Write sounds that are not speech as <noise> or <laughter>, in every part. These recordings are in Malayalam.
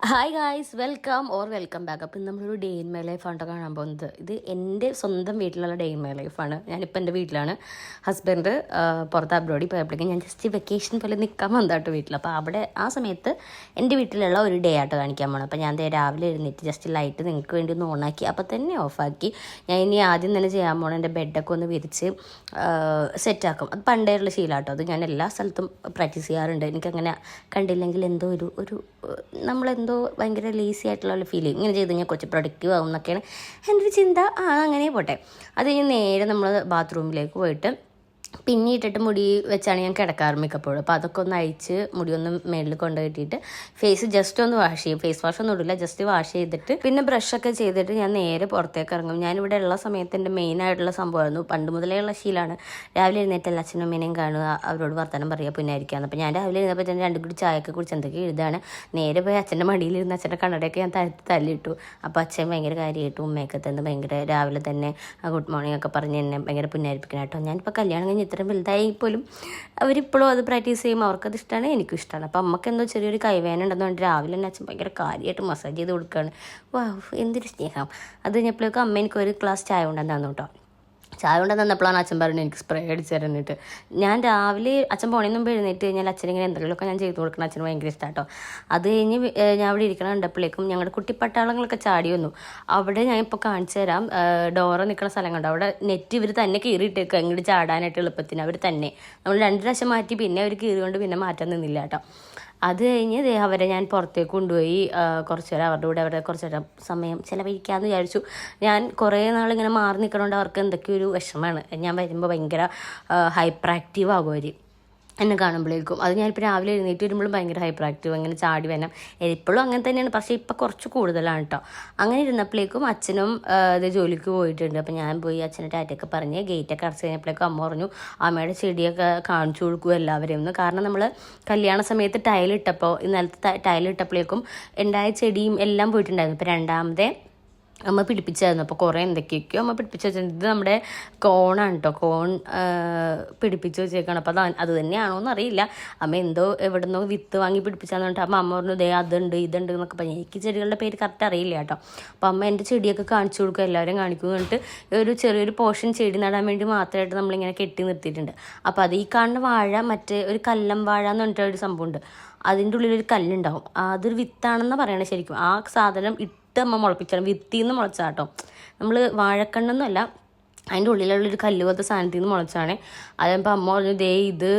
Hi guys welcome or welcome back അപ്പം നമ്മളൊരു ഡേ ഇൻ മൈ ലൈഫാണ് കാണാൻ പോകുന്നത്. ഇത് എന്റെ സ്വന്തം വീട്ടിലുള്ള ഡേ ഇൻ മൈ ലൈഫാണ് ഞാനിപ്പോൾ എന്റെ വീട്ടിലാണ്. ഹസ്ബൻഡ് പുറത്ത് അബ്രോഡിൽ പോയപ്പോഴേക്കും ഞാൻ ജസ്റ്റ് വെക്കേഷൻ പോലെ നിൽക്കാൻ വന്നതാട്ടോ വീട്ടിൽ അപ്പോൾ അവിടെ ആ സമയത്ത് എന്റെ വീട്ടിലുള്ള ഒരു ഡേ ആയിട്ട് കാണിക്കാൻ പോകണം അപ്പോൾ ഞാൻ രാവിലെ എഴുന്നേറ്റ് ജസ്റ്റ് ലൈറ്റ് നിങ്ങൾക്ക് വേണ്ടി ഒന്ന് ഓണാക്കി അപ്പോൾ തന്നെ ഓഫാക്കി ഞാൻ ഇനി ആദ്യം തന്നെ ചെയ്യാൻ പോകണം എന്റെ ബെഡൊക്കെ ഒന്ന് വിരിച്ച് സെറ്റാക്കും അത് പണ്ടേയുള്ള ശീലമാട്ടോ അത് ഞാൻ എല്ലാ സ്ഥലത്തും പ്രാക്ടീസ് ചെയ്യാറുണ്ട്. എനിക്കങ്ങനെ കണ്ടില്ലെങ്കിൽ എന്തോ ഒരു ഒരു ഏഹ്, നമ്മളെന്തോ ഭയങ്കര ലേസി ആയിട്ടുള്ള ഫീലിംഗ് ഇങ്ങനെ ചെയ്ത് കഴിഞ്ഞാൽ കുറച്ച് പ്രൊഡക്റ്റീവ് ആവും എന്നൊക്കെയാണ്. എന്റെ ഒരു ചിന്ത ആ അങ്ങനെ പോട്ടെ. അത് കഴിഞ്ഞ് നേരെ നമ്മൾ ബാത്റൂമിലേക്ക് പോയിട്ട് പിന്നി ഇട്ടിട്ട് മുടി വെച്ചാണ് ഞാൻ കിടക്കാറ് മിക്കപ്പോഴും. അപ്പോൾ അതൊക്കെ ഒന്ന് അഴിച്ച് മുടി ഒന്ന് മേളിൽ കൊണ്ടുപോയിട്ടിട്ട് ഫേസ് ജസ്റ്റ് ഒന്ന് വാഷ് ചെയ്യും. ഫേസ് വാഷ് ഒന്നും ഇടില്ല ജസ്റ്റ് വാഷ് ചെയ്തിട്ട് പിന്നെ ബ്രഷൊക്കെ ചെയ്തിട്ട് ഞാൻ നേരെ പുറത്തേക്ക് ഇറങ്ങും. ഞാനിവിടെ ഉള്ള സമയത്ത് എന്റെ മെയിൻ ആയിട്ടുള്ള സംഭവമായിരുന്നു. പണ്ട് മുതലേ ഉള്ള ശീലമാണ്. രാവിലെ എഴുന്നേറ്റ് എല്ലാ അച്ഛനും അമ്മേനെയും കാണുക അവരോട് വർത്തമാനം പറയുക പിന്നെ ആയിരിക്കാം അപ്പോൾ ഞാൻ രാവിലെ എഴുന്നപ്പോൾ തന്നെ രണ്ടു കൂടി ചായയൊക്കെ കുടിച്ച് എന്തൊക്കെ എഴുതാണ്. നേരെ പോയി അച്ഛന്റെ മടിയിലിരുന്ന് അച്ഛന്റെ കണ്ണടയൊക്കെ ഞാൻ തരത്തി തല്ലിട്ടു. അപ്പോൾ അച്ഛൻ ഭയങ്കര കാര്യമായിട്ടും ഉമ്മയൊക്കെ തന്നെ ഭയങ്കര രാവിലെ തന്നെ ഗുഡ് മോർണിംഗ് ഒക്കെ പറഞ്ഞ് എന്നെ ഭയങ്കര പുന്നാരിപ്പിക്കണം കേട്ടോ. ഞാനിപ്പോൾ കല്യാണം കഴിഞ്ഞ് ഇത്രയും വലുതായി പോലും അവരിപ്പോഴും അത് പ്രാക്ടീസ് ചെയ്യും അവർക്കത് ഇഷ്ടമാണ് എനിക്കും ഇഷ്ടമാണ് അപ്പോൾ അമ്മയ്ക്ക് എന്തോ ചെറിയൊരു കൈവേന ഉണ്ടെന്ന് പറഞ്ഞിട്ട് രാവിലെ തന്നെ അച്ഛൻ ഭയങ്കര കാര്യമായിട്ട് മസാജ് ചെയ്ത് കൊടുക്കുകയാണ് വാ എന്തൊരു സ്നേഹം. അത് കഴിഞ്ഞപ്പോഴേക്കും അമ്മ എനിക്ക് ഒരു ക്ലാസ് ചായ കൊണ്ടുവന്നു കേട്ടോ ചായ കൊണ്ട് തന്നപ്പോഴാണ് അച്ഛൻ പറഞ്ഞു എനിക്ക് സ്പ്രേ അടിച്ച് തരുന്നിട്ട് ഞാൻ രാവിലെ അച്ഛൻ പോണേ മുമ്പ് എഴുന്നേറ്റ് കഴിഞ്ഞാൽ അച്ഛൻ ഇങ്ങനെ എന്തെങ്കിലുമൊക്കെ ഞാൻ ചെയ്തു കൊടുക്കണം. അച്ഛന് ഭയങ്കര ഇഷ്ടമാണ് അത് കഴിഞ്ഞ് ഞാൻ അവിടെ ഇരിക്കണം കണ്ടപ്പോഴേക്കും ഞങ്ങളുടെ കുട്ടിപ്പട്ടാളങ്ങളൊക്കെ ചാടി വന്നു. അവിടെ ഞാൻ ഇപ്പോൾ കാണിച്ചു തരാം ഡോറ നിൽക്കുന്ന സ്ഥലം കണ്ടോ അവിടെ നെറ്റ് ഇവർ തന്നെ കീറിയിട്ടേക്കുക ഇങ്ങോട്ട് ചാടാനായിട്ട് എളുപ്പത്തിന്. അവർ തന്നെ. നമ്മൾ രണ്ട് പ്രാവശ്യം മാറ്റി പിന്നെ അവർ കീറി കൊണ്ട് പിന്നെ മാറ്റാൻ നിന്നില്ല കേട്ടോ അത് കഴിഞ്ഞ് അവരെ ഞാൻ പുറത്തേക്ക് കൊണ്ടുപോയി. കുറച്ച് നേരം അവരുടെ കൂടെ അവരുടെ കുറച്ച് നേരം സമയം ചിലവഴിക്കാമെന്ന് വിചാരിച്ചു. ഞാൻ കുറേ നാളിങ്ങനെ മാറി നിൽക്കണോണ്ട് അവർക്ക് എന്തൊക്കെയോ ഒരു വിഷമമാണ്. ഞാൻ വരുമ്പോൾ ഭയങ്കര ഹൈപ്പർ ആക്റ്റീവ് ആകും അവർ എന്നെ കാണുമ്പോഴേക്കും. അത് ഞാനിപ്പോൾ രാവിലെ എഴുന്നേറ്റ് വരുമ്പോഴും ഭയങ്കര ഹൈപ്പർ ആക്റ്റീവ് അങ്ങനെ ചാടി വരണം. എപ്പോഴും അങ്ങനെ തന്നെയാണ്. പക്ഷേ ഇപ്പം കുറച്ച് കൂടുതലാണ് കേട്ടോ അങ്ങനെ ഇരുന്നപ്പോഴേക്കും അച്ഛനും ഇത് ജോലിക്ക് പോയിട്ടുണ്ട്. അപ്പം ഞാൻ പോയി അച്ഛനെ ടാറ്റൊക്കെ പറഞ്ഞ് ഗേറ്റൊക്കെ അടച്ച് കഴിഞ്ഞപ്പോഴേക്കും അമ്മ പറഞ്ഞു അമ്മയുടെ ചെടിയൊക്കെ കാണിച്ചു കൊടുക്കും എല്ലാവരെയും ഒന്ന് കാരണം നമ്മൾ കല്യാണ സമയത്ത് ടൈലിട്ടപ്പോൾ ഇന്നലത്തെ ടൈലിട്ടപ്പോഴേക്കും ഉണ്ടായ ചെടിയും എല്ലാം പോയിട്ടുണ്ടായിരുന്നു. ഇപ്പം രണ്ടാമത്തെ അമ്മ പിടിപ്പിച്ചായിരുന്നു. അപ്പോൾ കുറേ എന്തൊക്കെയൊക്കെയോ അമ്മ പിടിപ്പിച്ച് വെച്ചിട്ടുണ്ട്. ഇത് നമ്മുടെ കോണാണ് കേട്ടോ കോൺ പിടിപ്പിച്ച് വെച്ചേക്കാണ്. അപ്പോൾ അത് അത് തന്നെയാണോ എന്നറിയില്ല. അമ്മ എന്തോ എവിടെ നിന്നോ വിത്ത് വാങ്ങി പിടിപ്പിച്ചാന്ന് പറഞ്ഞിട്ട് അപ്പം അമ്മ പറഞ്ഞു ദേ അതുണ്ട് ഇതുണ്ട് എന്നൊക്കെ പറഞ്ഞു. എനിക്ക് ചെടികളുടെ പേര് കറക്റ്റ് അറിയില്ല കേട്ടോ അപ്പോൾ അമ്മ എന്റെ ചെടിയൊക്കെ കാണിച്ചു കൊടുക്കുക എല്ലാവരും കാണിക്കും എന്നിട്ട് ഒരു ചെറിയൊരു പോർഷൻ ചെടി നടാൻ വേണ്ടി മാത്രമായിട്ട് നമ്മളിങ്ങനെ കെട്ടി നിർത്തിയിട്ടുണ്ട്. അപ്പോൾ അത് ഈ കാണുന്ന വാഴ മറ്റേ ഒരു കല്ലം വാഴ എന്ന് പറഞ്ഞിട്ട് ഒരു സംഭവമുണ്ട്. അതിന്റെ ഉള്ളിലൊരു കല്ലുണ്ടാവും. അതൊരു വിത്താണെന്ന് പറയണേ ശരിക്കും. ആ സാധനം ഇട്ട് അമ്മ മുളപ്പിച്ചാണ് വിത്തിൽ നിന്ന് മുളച്ചാട്ടോ. നമ്മൾ വാഴക്കണ്ണൊന്നുമല്ല അതിന്റെ ഉള്ളിലുള്ളൊരു കല്ല് പോലത്തെ സാധനത്തിൽ നിന്ന് മുളച്ചാണ്. അതിപ്പോൾ അമ്മ പറഞ്ഞു ദേ ഇത്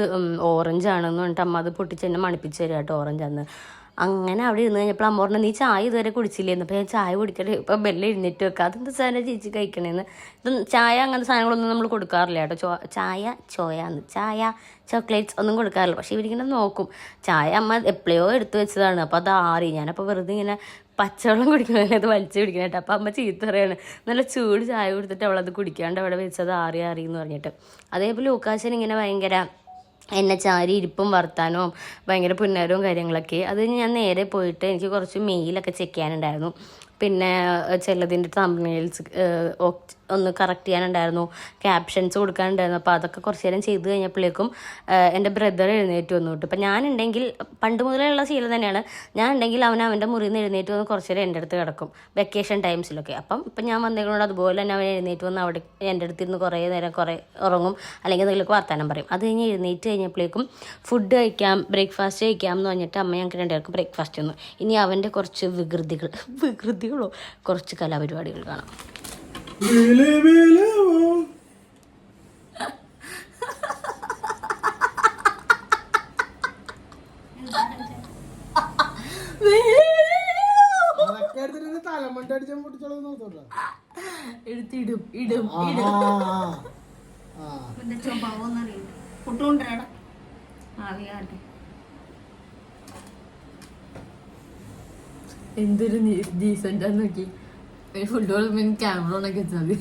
ഓറഞ്ച് ആണെന്ന് പറഞ്ഞിട്ട് അമ്മ അത് പൊട്ടിച്ച് എന്നെ മണിപ്പിച്ച് തരാം കേട്ടോ ഓറഞ്ച് ആണെന്ന് അങ്ങനെ അവിടെ ഇരുന്ന് കഴിഞ്ഞപ്പോൾ അമ്മ പറഞ്ഞു നീ ചായ ഇതുവരെ കുടിച്ചില്ലേന്ന് അപ്പോൾ ഞാൻ ചായ കുടിക്കട്ടെ ഇപ്പം ബെല്ല എഴുന്നേറ്റ് വെക്കുക അതെന്താ സാധനം ചേച്ചി കഴിക്കണേന്ന്? ഇത് ചായ അങ്ങനത്തെ സാധനങ്ങളൊന്നും നമ്മൾ കൊടുക്കാറില്ല കേട്ടോ. ചോ ചായ ചോയാന്ന്. ചായ ചോക്ലേറ്റ്സ് ഒന്നും കൊടുക്കാറില്ല. പക്ഷേ ഇവരിങ്ങനെ നോക്കും. ചായ അമ്മ എപ്പോഴോ എടുത്തു വെച്ചതാണ്. അപ്പോൾ അത് ആറി. ഞാനപ്പോൾ വെറുതെ ഇങ്ങനെ പച്ചവെള്ളം കുടിക്കണല്ലേ അത് വലിച്ചു കുടിക്കണേട്ടോ അപ്പോൾ അമ്മ ചീത്ത പറയാണ്. നല്ല ചൂട് ചായ കൊടുത്തിട്ട് അവളത് കുടിക്കാണ്ട് അവിടെ വെച്ചത് ആറി ആറി എന്ന് പറഞ്ഞിട്ട്. അതേപോലെ ലൂക്കാശൻ ഇങ്ങനെ ഭയങ്കര എന്നെ ചാരി ഇരിപ്പും വർത്താനവും ഭയങ്കര പുന്നരവും കാര്യങ്ങളൊക്കെ. അത് ഞാൻ നേരെ പോയിട്ട് എനിക്ക് കുറച്ച് മെയിലൊക്കെ ചെക്ക് ചെയ്യാനുണ്ടായിരുന്നു. പിന്നെ ചിലതിന്റെ തമ്മിൽസ് ഒന്ന് കറക്റ്റ് ചെയ്യാനുണ്ടായിരുന്നു. ക്യാപ്ഷൻസ് കൊടുക്കാനുണ്ടായിരുന്നു. അപ്പോൾ അതൊക്കെ കുറച്ച് നേരം ചെയ്ത് കഴിഞ്ഞപ്പോഴേക്കും എന്റെ ബ്രദർ എഴുന്നേറ്റ് വന്നു കേട്ടോ. അപ്പോൾ ഞാനുണ്ടെങ്കിൽ പണ്ട് മുതലേ ഉള്ള ശീലം തന്നെയാണ്. ഞാൻ ഉണ്ടെങ്കിൽ അവൻ അവന്റെ മുറിയിൽ നിന്ന് എഴുന്നേറ്റ് വന്ന് കുറച്ച് നേരം എന്റെ അടുത്ത് കിടക്കും. വെക്കേഷൻ ടൈംസിലൊക്കെ അപ്പം ഇപ്പം ഞാൻ വന്നേക്കുന്നതുകൊണ്ട് അതുപോലെ തന്നെ അവൻ എഴുന്നേറ്റ് വന്ന് അവിടെ എന്റെ അടുത്തിരുന്ന് കുറേ നേരം കുറേ ഉറങ്ങും. അല്ലെങ്കിൽ എന്തെങ്കിലുമൊക്കെ വർത്താനം പറയും. അത് കഴിഞ്ഞ് എഴുന്നേറ്റ് കഴിഞ്ഞപ്പോഴേക്കും ഫുഡ് കഴിക്കാം ബ്രേക്ക്ഫാസ്റ്റ് കഴിക്കാം എന്ന് പറഞ്ഞിട്ട് അമ്മ ഞങ്ങൾക്ക് രണ്ടുപേർക്ക് ബ്രേക്ക്ഫാസ്റ്റ് തന്നു. ഇനി അവന്റെ കുറച്ച് വികൃതികൾ <laughs> വികൃതികളോ കുറച്ച് കലാപരിപാടികൾ കാണാം. തലമണ്ട അടിച്ചാൽ പൊട്ടിച്ചോളൂ നോക്കട്ടോ എടുത്തിടും ഇടും ആവിയാട്ടെ എന്തൊരു ഡീസന്റ് ആന്ന് നോക്കി ഫുട്ബോൾ ക്യാമറ ഓണൊക്കെ വെച്ചാൽ മതി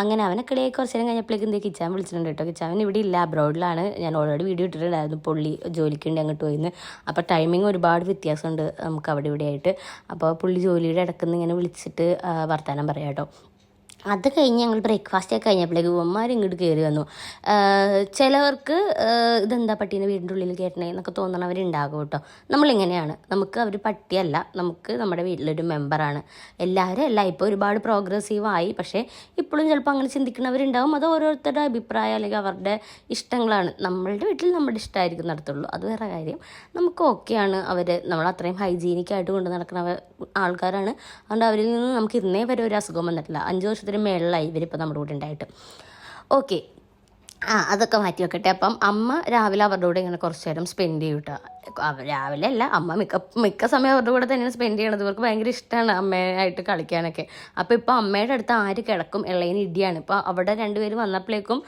അങ്ങനെ അവനെ കളിയായി കുറച്ച് നേരം കഴിഞ്ഞപ്പോഴേക്കും എന്തേ കിച്ചാൻ വിളിച്ചിട്ടുണ്ട് കേട്ടോ. കിച്ചാൻ ഇവിടെ ഇല്ല. അബ്രോഡിലാണ് ഞാൻ ഓൾറെഡി വീഡിയോ ഇട്ടിട്ടുണ്ടായിരുന്നു. പുള്ളി ജോലിക്ക് വേണ്ടി അങ്ങോട്ട് പോയിന്ന്. അപ്പോൾ ടൈമിങ് ഒരുപാട് വ്യത്യാസമുണ്ട് നമുക്ക് അവിടെ ഇവിടെ ആയിട്ട്. അപ്പോൾ പുള്ളി ജോലിയുടെ ഇടക്കുന്ന് ഇങ്ങനെ വിളിച്ചിട്ട് വർത്തമാനം പറയാം കേട്ടോ. അത് കഴിഞ്ഞ് ഞങ്ങൾ ബ്രേക്ക്ഫാസ്റ്റ് ഒക്കെ കഴിഞ്ഞപ്പോഴേക്ക് ഉമ്മമാർ ഇങ്ങോട്ട് കയറി വന്നു. ചിലവർക്ക് ഇതെന്താ പട്ടീനെ വീടിന്റെ ഉള്ളിൽ കയറ്റണേ എന്നൊക്കെ തോന്നണവരുണ്ടാകും കേട്ടോ. നമ്മളിങ്ങനെയാണ്. നമുക്ക് അവർ പട്ടിയല്ല. നമുക്ക് നമ്മുടെ വീട്ടിലൊരു മെമ്പറാണ് എല്ലാവരും അല്ല ഇപ്പോൾ ഒരുപാട് പ്രോഗ്രസീവായി പക്ഷേ ഇപ്പോഴും ചിലപ്പോൾ അങ്ങനെ ചിന്തിക്കുന്നവരുണ്ടാവും അത് ഓരോരുത്തരുടെ അഭിപ്രായം അല്ലെങ്കിൽ അവരുടെ ഇഷ്ടങ്ങളാണ്. നമ്മളുടെ വീട്ടിൽ നമ്മുടെ ഇഷ്ടമായിരിക്കും നടത്തുള്ളൂ. അത് വേറെ കാര്യം. നമുക്ക് ഓക്കെയാണ് അവർ നമ്മൾ അത്രയും ഹൈജീനിക്കായിട്ട് കൊണ്ട് നടക്കുന്ന ആൾക്കാരാണ്. അതുകൊണ്ട് അവരിൽ നിന്ന് നമുക്ക് ഇന്നേ വരെ ഒരു അസുഖം വന്നിട്ടില്ല. അഞ്ച് വർഷത്തിന് മേളിലായി ഇവരിപ്പോൾ നമ്മുടെ കൂടെ ഉണ്ടായിട്ട്. ഓക്കെ ആ അതൊക്കെ മാറ്റി വെക്കട്ടെ. അപ്പം അമ്മ രാവിലെ അവരുടെ കൂടെ ഇങ്ങനെ കുറച്ച് നേരം സ്പെൻഡ് ചെയ്യും കേട്ടോ അവ- രാവിലെ അല്ല അമ്മ മിക്ക മിക്ക സമയം അവരുടെ കൂടെ തന്നെയാണ് സ്പെൻഡ് ചെയ്യണത്. ഇവർക്ക് ഭയങ്കര ഇഷ്ടമാണ് അമ്മയായിട്ട് കളിക്കാനൊക്കെ. അപ്പോൾ ഇപ്പോൾ അമ്മയുടെ അടുത്ത് ആര് കിടക്കും? ഇളയന് ഇടിയാണ്. ഇപ്പോൾ അവിടെ രണ്ടുപേരും വന്നപ്പോഴേക്കും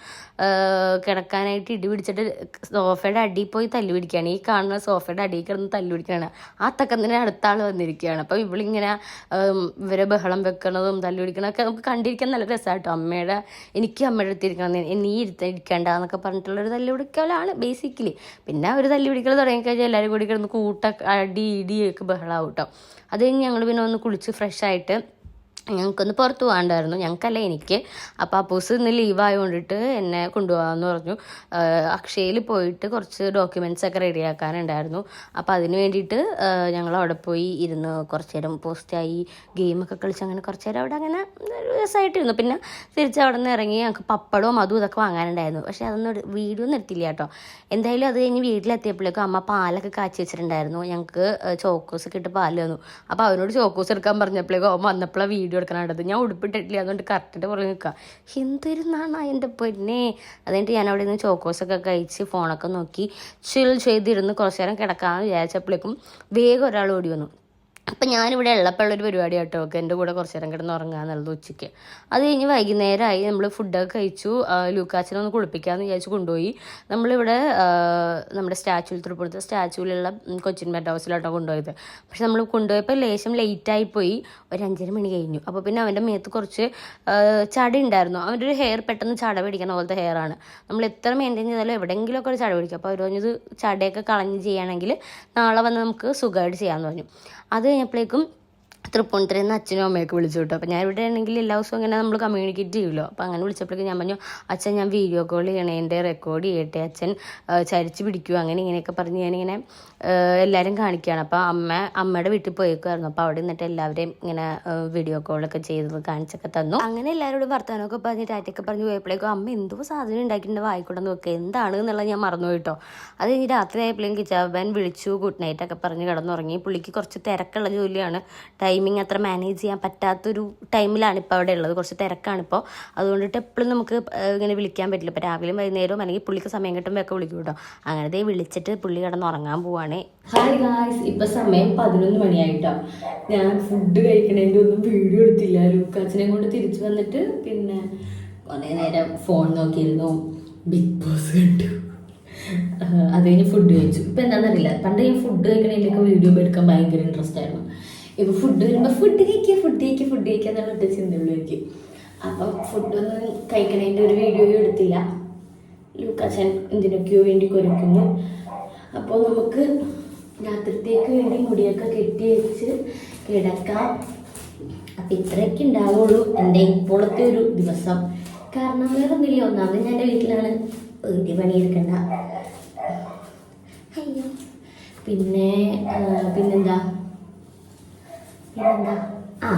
കിടക്കാനായിട്ട് ഇടി പിടിച്ചിട്ട് സോഫയുടെ അടിയിൽ പോയി തല്ലു പിടിക്കുകയാണ്. ഈ കാണുന്ന സോഫയുടെ അടിയിൽ കിടന്ന് തല്ലു പിടിക്കുകയാണ്. ആ തക്കത്തിന് അടുത്ത ആൾ വന്നിരിക്കുകയാണ്. അപ്പോൾ ഇവളിങ്ങനെ ഇവരെ ബഹളം വെക്കണതും തല്ലു പിടിക്കണതൊക്കെ നമുക്ക് കണ്ടിരിക്കാൻ നല്ല രസമായിട്ടോ അമ്മയുടെ എനിക്ക് അമ്മയുടെ അടുത്ത് ഇരിക്കണം. നീ ഇരുത്ത ഇരിക്കേണ്ട എന്നൊക്കെ പറഞ്ഞിട്ടുള്ളൊരു തല്ലു പിടിക്കലാണ് ബേസിക്കലി പിന്നെ ഒരു തല്ലു പിടിക്കൽ തുടങ്ങിക്കഴിഞ്ഞാൽ എല്ലാവരും കൂടി കിടന്ന് കൂട്ട അടി ഇടിയൊക്കെ ബഹളമാവും കേട്ടോ അത് കഴിഞ്ഞ് ഞങ്ങൾ പിന്നെ ഒന്ന് കുളിച്ച് ഫ്രഷ് ആയിട്ട് ഞങ്ങൾക്കൊന്ന് പുറത്ത് പോകാണ്ടായിരുന്നു. ഞങ്ങൾക്കല്ല എനിക്ക്. അപ്പോൾ അപ്പൂസ് ഇന്ന് ലീവായതുകൊണ്ടിട്ട് എന്നെ കൊണ്ടുപോകാമെന്ന് പറഞ്ഞു. അക്ഷയയിൽ പോയിട്ട് കുറച്ച് ഡോക്യുമെന്റ്സ് ഒക്കെ റെഡിയാക്കാനുണ്ടായിരുന്നു അപ്പോൾ അതിന് വേണ്ടിയിട്ട് ഞങ്ങൾ അവിടെ പോയി ഇരുന്ന് കുറച്ച് നേരം പോസ്റ്റായി ഗെയിമൊക്കെ കളിച്ച് അങ്ങനെ കുറച്ച് നേരം അവിടെ അങ്ങനെ രസമായിട്ടിരുന്നു പിന്നെ തിരിച്ച് അവിടെ നിന്ന് ഇറങ്ങി ഞങ്ങൾക്ക് പപ്പടവും അതും ഇതൊക്കെ വാങ്ങാനുണ്ടായിരുന്നു. പക്ഷേ അതൊന്നും വീഡിയോ ഒന്നും എടുത്തില്ല കേട്ടോ. എന്തായാലും അത് കഴിഞ്ഞ് വീട്ടിലെത്തിയപ്പോഴേക്കും അമ്മ പാലൊക്കെ കാച്ചി വെച്ചിട്ടുണ്ടായിരുന്നു. ഞങ്ങൾക്ക് ചോക്കോസൊക്കെ ഇട്ട് പാൽ തന്നു. അപ്പോൾ അവനോട് ചോക്കോസ് എടുക്കാൻ പറഞ്ഞപ്പോഴേക്കും അവൻ വന്നപ്പോഴാണ് വീഡിയോ എടുക്കാനായിട്ടത് ഞാൻ ഉടുപ്പിട്ടിട്ടില്ല. അതുകൊണ്ട് കറക്റ്റായിട്ട് പുറകെ നിൽക്കുക. എന്തിരുന്നാണ് എന്റെ പൊന്നെ. അതുകൊണ്ട് ഞാൻ അവിടെ നിന്ന് ചോക്കോസൊക്കെ കഴിച്ച് ഫോണൊക്കെ നോക്കി ചിൽ ചെയ്തിരുന്ന് കുറച്ച് നേരം കിടക്കാമെന്ന് വിചാരിച്ചപ്പോഴേക്കും വേഗം ഒരാൾ ഓടി വന്നു. അപ്പം ഞാനിവിടെ ഉള്ളപ്പോഴുള്ളൊരു പരിപാടി കേട്ടോ ഒക്കെ എന്റെ കൂടെ കുറച്ച് നേരം കിടന്ന് ഉറങ്ങുക എന്നുള്ളത് ഉച്ചയ്ക്ക്. അത് കഴിഞ്ഞ് വൈകുന്നേരമായി നമ്മൾ ഫുഡൊക്കെ കഴിച്ചു. ലൂക്കാച്ചനെ ഒന്ന് കുളിപ്പിക്കാമെന്ന് വിചാരിച്ച് കൊണ്ടുപോയി. നമ്മളിവിടെ നമ്മുടെ സ്റ്റാച്യൂൽ തൃപ്പൂണിത്തെ സ്റ്റാച്യൂലുള്ള കൊച്ചിൻ മെറ്റ് ഹൗസിലോട്ടോ കൊണ്ടുപോയത്. പക്ഷെ നമ്മൾ കൊണ്ടുപോയപ്പോൾ ലേശം ലേറ്റായിപ്പോയി ഒരു അഞ്ചര മണി കഴിഞ്ഞു. അപ്പോൾ പിന്നെ അവന്റെ മേത്ത് കുറച്ച് ചട ഉണ്ടായിരുന്നു. അവന്റെ ഒരു ഹെയർ പെട്ടെന്ന് ചട പിടിക്കുന്ന പോലത്തെ ഹെയർ ആണ്. നമ്മൾ എത്ര മെയിന്റെയിൻ ചെയ്താലും എവിടെയെങ്കിലുമൊക്കെ ഒരു ചട പിടിക്കും. അപ്പോൾ അവർ പറഞ്ഞത് ചടയൊക്കെ കളഞ്ഞ് ചെയ്യുകയാണെങ്കിൽ നാളെ വന്ന് നമുക്ക് സുഖമായിട്ട് ചെയ്യാമെന്ന് പറഞ്ഞു. അത് കഴിഞ്ഞപ്പോഴേക്കും തൃപ്പൂണിത്തുറയിൽ നിന്ന് അച്ഛനും അമ്മയൊക്കെ വിളിച്ചു കേട്ടോ. അപ്പോൾ ഞാൻ ഇവിടെ ആണെങ്കിൽ എല്ലാ ദിവസവും ഇങ്ങനെ നമ്മൾ കമ്മ്യൂണിക്കേറ്റ് ചെയ്യുമല്ലോ. അപ്പോൾ അങ്ങനെ വിളിച്ചപ്പോഴേക്കും ഞാൻ പറഞ്ഞു അച്ഛൻ ഞാൻ വീഡിയോ കോൾ ചെയ്യണേ എന്റെ റെക്കോർഡ് ചെയ്യട്ടെ അച്ഛൻ ചരിച്ച് പിടിക്കുക അങ്ങനെ ഇങ്ങനെയൊക്കെ പറഞ്ഞ് ഞാനിങ്ങനെ എല്ലാവരും കാണിക്കുകയാണ്. അപ്പോൾ അമ്മ അമ്മയുടെ വീട്ടിൽ പോയേക്കുമായിരുന്നു അപ്പോൾ അവിടെ നിന്നിട്ട് എല്ലാവരെയും ഇങ്ങനെ വീഡിയോ കോളൊക്കെ ചെയ്ത് കാണിച്ചൊക്കെ തന്നു. അങ്ങനെ എല്ലാവരോടും വർത്തമാനമൊക്കെ പറഞ്ഞ് ടാറ്റയൊക്കെ പറഞ്ഞ് പോയപ്പോഴേക്കും അമ്മ എന്തോ സാധനം ഉണ്ടാക്കിയിട്ടുണ്ട് വായിക്കൂടെ നോക്കുക എന്താണ് എന്നുള്ളത് ഞാൻ മറന്നു കേട്ടോ. അത് കഴിഞ്ഞ് രാത്രി ആയപ്പോഴേക്കും കിച്ചാബൻ വിളിച്ചു ഗുഡ് നൈറ്റ് ഒക്കെ പറഞ്ഞ് കിടന്നുറങ്ങി. പുള്ളിക്ക് കുറച്ച് തിരക്കുള്ള ജോലിയാണ്. ടൈമിങ് അത്ര മാനേജ് ചെയ്യാൻ പറ്റാത്തൊരു ടൈമിലാണ് ഇപ്പോൾ അവിടെ ഉള്ളത്. കുറച്ച് തിരക്കാണിപ്പോൾ അതുകൊണ്ടിട്ട് എപ്പോഴും നമുക്ക് ഇങ്ങനെ വിളിക്കാൻ പറ്റില്ല. ഇപ്പോൾ രാവിലെയും വൈകുന്നേരവും അല്ലെങ്കിൽ പുള്ളിക്ക് സമയം കിട്ടുമ്പോൾ ഒക്കെ വിളിക്കും കേട്ടോ. അങ്ങനെ ദേ വിളിച്ചിട്ട് പുള്ളി കിടന്ന് ഉറങ്ങാൻ പോവാണ്. ഹായ് ഗായ്സ് ഇപ്പം സമയം പതിനൊന്ന് മണിയായിട്ടോ. ഞാൻ ഫുഡ് കഴിക്കണതിന്റെ ഒന്നും വീഡിയോ എടുത്തില്ല. ലൂക്കാച്ചിനെ കൊണ്ട് തിരിച്ചു വന്നിട്ട് പിന്നെ കുറേ നേരം ഫോൺ നോക്കിയിരുന്നു. ബിഗ് ബോസ് കണ്ടു. അത് കഴിഞ്ഞ് ഫുഡ് കഴിച്ചു. ഇപ്പം എന്താണെന്നറിയില്ല പണ്ട് ഞാൻ ഫുഡ് കഴിക്കണതിന്റെയൊക്കെ വീഡിയോ എടുക്കാൻ ഭയങ്കര ഇൻട്രസ്റ്റ് ആയിരുന്നു. ഇപ്പോൾ ഫുഡ് വരുമ്പോൾ ഫുഡ് കഴിക്കുക ഫുഡ് കഴിക്കുക ഫുഡ് കഴിക്കുക എന്നുള്ള ഒറ്റ ചിന്തയുള്ളൂ എനിക്ക്. അപ്പം ഫുഡൊന്നും കഴിക്കണതിന്റെ ഒരു വീഡിയോ എടുത്തില്ല. ലൂക്കാച്ചൻ എന്തിനൊക്കെയോ വേണ്ടി കുരക്കുന്നു. അപ്പോൾ നമുക്ക് രാത്രിത്തേക്ക് വേണ്ടി മുടിയൊക്കെ കെട്ടി വെച്ച് കിടക്കാം. അപ്പം ഇത്രയൊക്കെ ഉണ്ടാവുള്ളൂ എന്റെ ഇപ്പോഴത്തെ ഒരു ദിവസം. കാരണം വേറെ ഒന്നുമില്ല ഒന്നാമത് ഞാൻ എന്റെ വീട്ടിലാണ്. വീട്ടിൽ പണിയെടുക്കണ്ട. പിന്നെ പിന്നെന്താ? ആ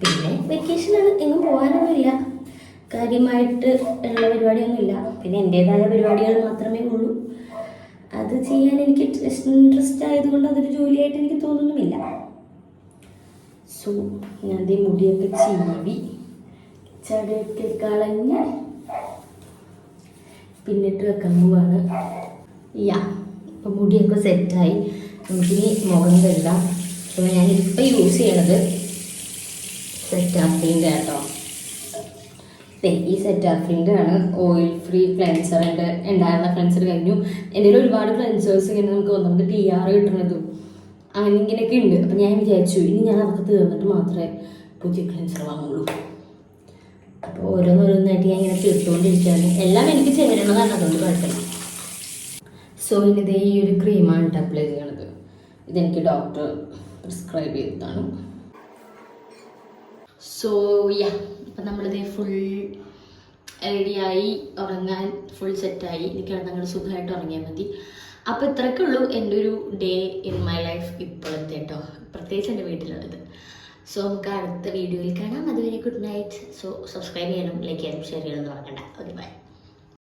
പിന്നെ വെക്കേഷനാണ് എങ്ങും പോകാനൊന്നുമില്ല. കാര്യമായിട്ട് ഉള്ള പരിപാടിയൊന്നുമില്ല. പിന്നെ എന്റേതായ പരിപാടികൾ മാത്രമേ ഉള്ളൂ. അത് ചെയ്യാൻ എനിക്ക് ഇൻട്രസ്റ്റ് ആയതുകൊണ്ട് അതൊരു ജോലിയായിട്ട് എനിക്ക് തോന്നുന്നുമില്ല. സോ ഞാൻ ദേ മുടിയൊക്കെ ചീവി ചടയൊക്കെ കളഞ്ഞ് പിന്നിട്ട് വെക്കാൻ പോവാണ്. യാ ഇപ്പം മുടിയൊക്കെ സെറ്റായി നമുക്കിനി മുഖം കഴുകാം. അപ്പോൾ ഞാനിപ്പോൾ യൂസ് ചെയ്യണത് സെറ്റാഫ്രീന്റെ കേട്ടോ ഈ സെറ്റാഫ്രീന്റെ ആണ് ഓയിൽ ഫ്രീ ക്ലെൻസർ എന്റെ ഉണ്ടായിരുന്ന ക്ലെൻസർ കഴിഞ്ഞു. എന്റെ ഒരുപാട് ക്ലെൻസേഴ്സ് ഇങ്ങനെ നമുക്ക് ഒന്നാമത് ടി ആർ കിട്ടുന്നതും അങ്ങനെ ഇങ്ങനെയൊക്കെ ഉണ്ട്. അപ്പം ഞാൻ വിചാരിച്ചു ഇനി ഞാൻ അവർക്ക് തീർന്നിട്ട് മാത്രമേ പുതിയ ക്ലെൻസർ വാങ്ങുള്ളൂ. അപ്പോൾ ഓരോന്നോരോന്നായിട്ട് ഞാൻ ഇങ്ങനെ തീർത്തുകൊണ്ടിരിക്കുകയാണ് എല്ലാം എനിക്ക് ചേരണതാണ് അതുകൊണ്ട് കുഴപ്പമില്ല. സോ ഇനിത് ഈ ഒരു ക്രീമാണ് അപ്ലൈ ചെയ്യണത്. ഇതെനിക്ക് ഡോക്ടർ പ്രിസ്ക്രൈബ് ചെയ്തതാണ് സോ യാ അപ്പം നമ്മളിത് ഫുൾ റെഡിയായി ഉറങ്ങാൻ ഫുൾ സെറ്റായി എനിക്ക് കിടന്നങ്ങൾ സുഖമായിട്ട് ഉറങ്ങിയാൽ മതി. അപ്പോൾ ഇത്രയൊക്കെ ഉള്ളൂ എന്റെ ഒരു ഡേ ഇൻ മൈ ലൈഫ് ഇപ്പോഴത്തെ കേട്ടോ പ്രത്യേകിച്ച് എന്റെ വീട്ടിലുള്ളത്. സോ നമുക്ക് അടുത്ത വീഡിയോയിൽ കാണാം. അതുവരെ ഗുഡ് നൈറ്റ് സോ സബ്സ്ക്രൈബ് ചെയ്യണം ലൈക്ക് ചെയ്യാനും ഷെയർ ചെയ്യണം എന്ന് മറക്കണ്ട. Okay bye